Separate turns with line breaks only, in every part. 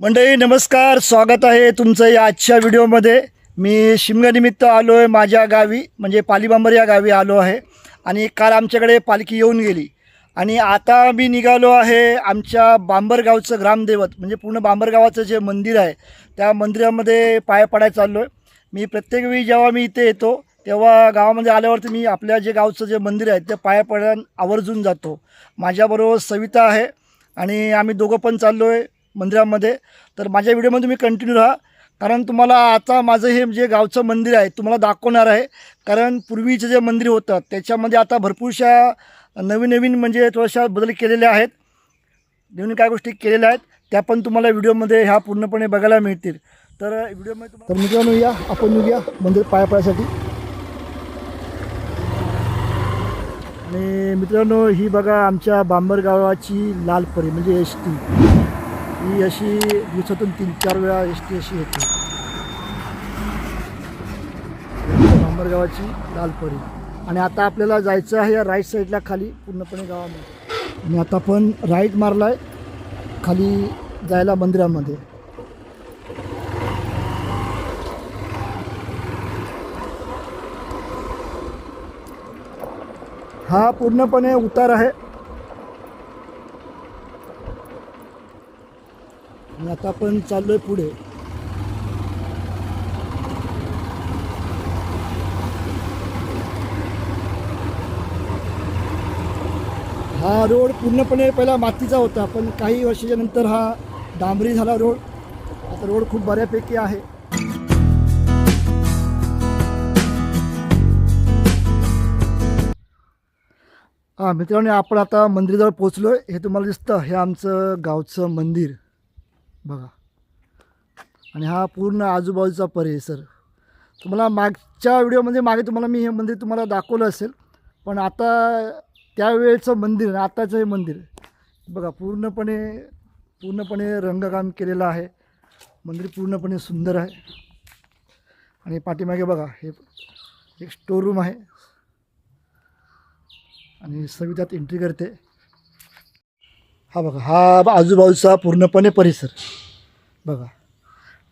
मंडळी नमस्कार. स्वागत आहे तुमचं या आजच्या व्हिडिओमध्ये. मी शिमग्यानिमित्त आलो आहे माझ्या गावी म्हणजे पालीबांबर या गावी आलो आहे. आणि काल आमच्याकडे पालखी येऊन गेली. आणि आता मी निघालो आहे आमच्या बांबरगावचं ग्रामदैवत म्हणजे पूर्ण बांबरगावाचं जे मंदिर आहे त्या मंदिरामध्ये पाय पडायला चाललो आहे मी प्रत्येक वेळी जेव्हा मी इथे येतो तेव्हा गावामध्ये आल्यावरती मी आपल्या जे गावचं जे मंदिर आहे ते पाया पडायला आवर्जून जातो. माझ्याबरोबर सविता आहे आणि आम्ही दोघं पण चाललो आहे मंदिरामध्ये. तर माझ्या व्हिडिओमध्ये तुम्ही कंटिन्यू राहा. कारण तुम्हाला आता माझं हे जे गावचं मंदिर आहे तुम्हाला दाखवणार आहे. कारण पूर्वीचं जे मंदिर होतं त्याच्यामध्ये आता भरपूरशा नवीन नवीन म्हणजे थोड्याशा बदल केलेल्या आहेत. नवीन काय गोष्टी केलेल्या आहेत त्या पण तुम्हाला व्हिडिओमध्ये ह्या पूर्णपणे बघायला मिळतील. तर व्हिडिओमध्ये तर मित्रांनो या आपण निघूया मंदिर पाया आणि मित्रांनो ही बघा आमच्या बांबर गावाची लाल परी म्हणजे एस टी. ही अशी दिवसातून तीन चार वेळा एस टी अशी येते. बांबर लालपरी. आणि आता आपल्याला जायचं आहे या राईट साईडला खाली पूर्णपणे गावामध्ये. आणि आता आपण राईट मारला आहे खाली जायला मंदिरामध्ये. हा पूर्णपणे उतार आहे. आणि आता आपण चाललोय पुढे. हा रोड पूर्णपणे पहिला मातीचा होता पण काही वर्षाच्या नंतर हा डांबरी झाला रोड. आता रोड खूप बऱ्यापैकी आहे. हां मित्रांनो आपण आता मंदिराजवळ पोचलो आहे हे तुम्हाला दिसतं हे आमचं गावचं मंदिर. बघा. आणि हा पूर्ण आजूबाजूचा परिसर तुम्हाला मागच्या व्हिडिओमध्ये मागे तुम्हाला मी हे मंदिर तुम्हाला दाखवलं असेल पण आता त्यावेळेचं मंदिर आणि आताचं हे मंदिर बघा पूर्णपणे पूर्णपणे रंगकाम केलेलं आहे. मंदिर पूर्णपणे सुंदर आहे. आणि पाठीमागे बघा हे एक स्टोर रूम आहे. आणि सवितात एंट्री करते. हा बघा हा आजूबाजूचा पूर्णपणे परिसर. बघा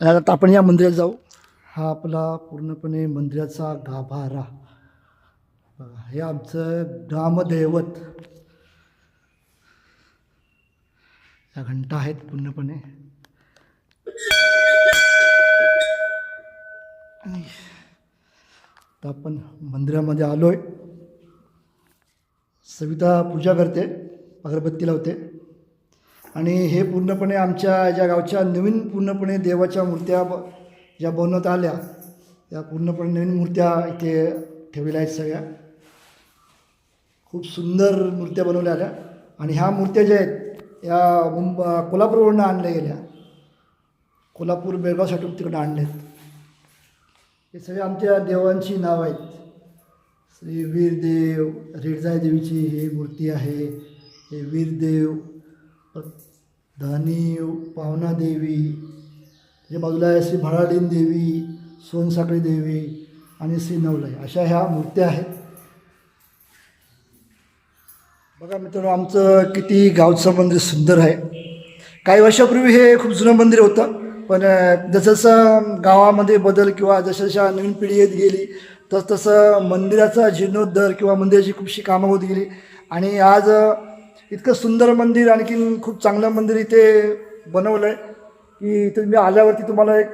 आणि आता आपण या मंदिरात जाऊ. हा आपला पूर्णपणे मंदिराचा गाभारा. बघा हे आमचं ग्रामदैवत. या घंटा आहेत पूर्णपणे. तर आपण मंदिरामध्ये आलो आहे सविता पूजा करते अगरबत्ती लावते. आणि हे पूर्णपणे आमच्या ज्या गावच्या नवीन पूर्णपणे देवाच्या मूर्त्या ब- ज्या बनवत आल्या त्या पूर्णपणे नवीन मूर्त्या इथे ठेवलेल्या आहेत सगळ्या. खूप सुंदर मूर्त्या बनवल्या आल्या. आणि ह्या मूर्त्या ज्या आहेत या मुंब कोल्हापूरवरून आणल्या गेल्या. कोल्हापूर बेळगावसाठी तिकडं आहेत हे सगळे आमच्या देवांची नाव आहेत. श्री वीरदेव रेडजाई देवीची ही मूर्ती आहे. हे वीरदेव धानीव पावना देवी त्याच्या बाजूला आहे श्री भराडीन देवी सोनसाखळी देवी आणि श्री नवलाई अशा ह्या मूर्त्या आहेत. बघा मित्रांनो आमचं किती गावचं मंदिर सुंदर आहे. काही वर्षापूर्वी हे खूप जुनं मंदिर होतं पण जसजसं जसं गावामध्ये बदल किंवा जशा जशा नवीन पिढी येत गेली तसतसं मंदिराचा जीर्णोद्धार किंवा मंदिराची खूपशी कामं होत गेली. आणि आज इतकं सुंदर मंदिर आणखीन खूप चांगलं मंदिर इथे बनवलं आहे की इथे तुम्ही आल्यावरती तुम्हाला एक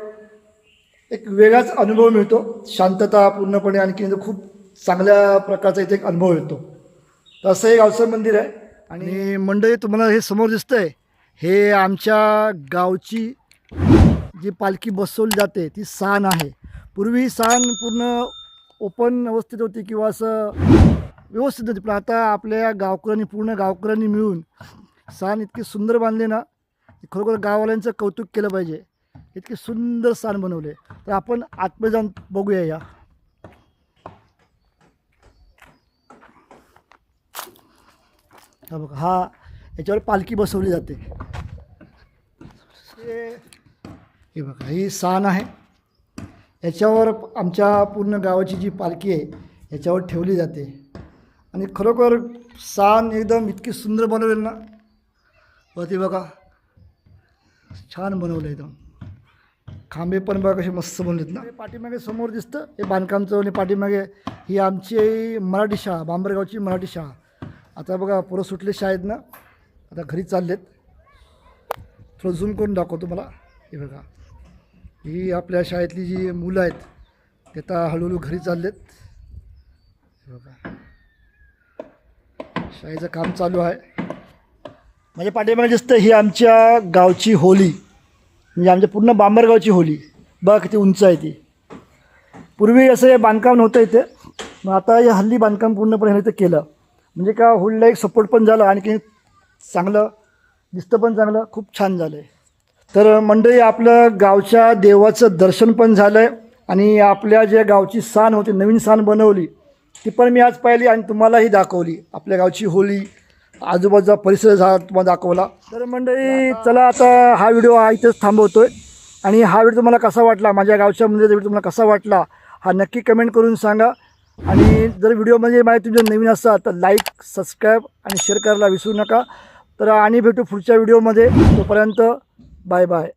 एक वेगळाच अनुभव मिळतो. शांतता पूर्णपणे आणखी खूप चांगल्या प्रकारचा इथे एक अनुभव येतो. तर असं एक गावचं मंदिर आहे. आणि मंडळी तुम्हाला हे समोर दिसतं आहे हे आमच्या गावची जी पालखी बसवली जाते ती सान आहे. पूर्वी सान पूर्ण ओपन अवस्थेत होती किंवा असं व्यवस्थित होती. पण आता आपल्या गावकऱ्यांनी पूर्ण गावकऱ्यांनी मिळून सान इतकी सुंदर बांधले ना खरोखर गाववाल्यांचं कौतुक केलं पाहिजे. इतके सुंदर सण बनवले. तर आपण आतमध्ये जाऊन बघूया या. हा बघा हा याच्यावर पालखी बसवली जाते. हे हे बघा ही सान आहे. याच्यावर आमच्या पूर्ण गावाची जी पालखी आहे याच्यावर ठेवली जाते. आणि खरोखर सान एकदम इतकी सुंदर बनवलेली ना. वरती बघा. छान बनवलं एकदम. खांबे पण बघा कसे मस्त बनलेत ना. पाठीमागे समोर दिसतं हे बांधकामचं आणि पाठीमागे ही आमची मराठी शाळा बांबरगावची मराठी शाळा. आता बघा पुरं सुटले शाळेत ना. आता घरी चाललेत. थोडं झूम करून दाखवतो मला हे बघा. ही आपल्या शाळेतली जी मुलं आहेत ते आता हळूहळू घरी चाललेत. हे बघा. शाळेचं काम चालू आहे. माझ्या पाठीमागे दिसतं ही आमच्या गावची होली. म्हणजे आमच्या पूर्ण बांबरगावची होली. बघा किती उंच आहे ती. पूर्वी असं हे बांधकाम नव्हतं इथे. मग आता हे हल्ली बांधकाम पूर्णपणे इथे केलं. म्हणजे का होळीला एक सपोर्ट पण झाला आणखी चांगलं दिसतं पण चांगलं खूप छान झालं आहे तर मंडळी आपलं गावच्या देवाचं दर्शन पण झालं आहे आणि आपल्या ज्या गावची सान होती नवीन सान बनवली ती पण मी आज पाहिली आणि तुम्हालाही दाखवली. आपल्या गावची होली आजूबाजूचा परिसर झाला तुम्हाला दाखवला. तर मंडळी चला आता हा व्हिडिओ हा इथेच आहे आणि हा व्हिडिओ तुम्हाला कसा वाटला माझ्या गावच्या मंदिराचा व्हिडिओ तुम्हाला कसा वाटला हा नक्की कमेंट करून सांगा. आणि जर व्हिडिओमध्ये माहिती तुमच्या नवीन असाल तर लाईक सबस्क्राईब आणि शेअर करायला विसरू नका. तर आणि भेटू पुढच्या व्हिडिओमध्ये. तोपर्यंत बाय बाय